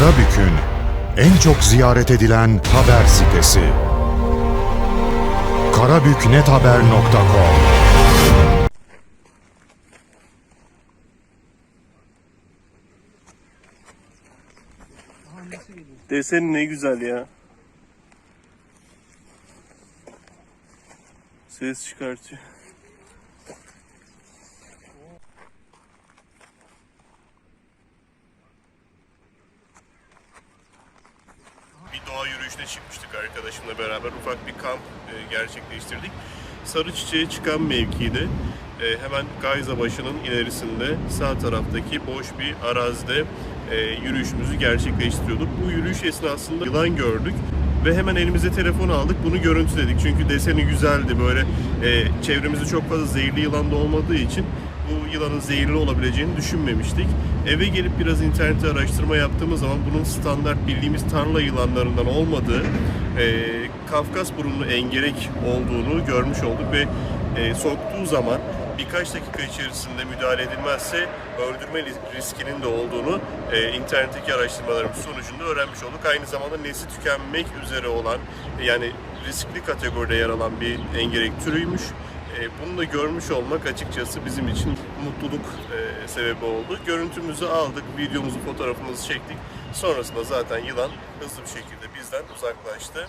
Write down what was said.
Karabük'ün en çok ziyaret edilen haber sitesi. karabüknethaber.com Desen ne güzel ya. Ses çıkartıyor. Doğa yürüyüşüne çıkmıştık arkadaşımla beraber. Ufak bir kamp e, gerçekleştirdik. Sarı çiçeğe çıkan mevkide e, hemen Gayza başının ilerisinde sağ taraftaki boş bir arazide e, yürüyüşümüzü gerçekleştiriyorduk. Bu yürüyüş esnasında yılan gördük ve hemen elimize telefon aldık. Bunu görüntüledik. Çünkü deseni güzeldi. Böyle e, çevremizde çok fazla zehirli yılan da olmadığı için bu yılanın zehirli olabileceğini düşünmemiştik. Eve gelip biraz internette araştırma yaptığımız zaman bunun standart bildiğimiz tarla yılanlarından olmadığı, e, Kafkas burunlu engerek olduğunu görmüş olduk ve e, soktuğu zaman birkaç dakika içerisinde müdahale edilmezse öldürme riskinin de olduğunu e, internetteki araştırmalarımız sonucunda öğrenmiş olduk. Aynı zamanda nesli tükenmek üzere olan yani riskli kategoride yer alan bir engerek türüymüş. E, bunu da görmüş olmak açıkçası bizim için mutluluk e, sebebi oldu. Görüntümüzü aldık, videomuzu, fotoğrafımızı çektik. Sonrasında zaten yılan hızlı bir şekilde bizden uzaklaştı.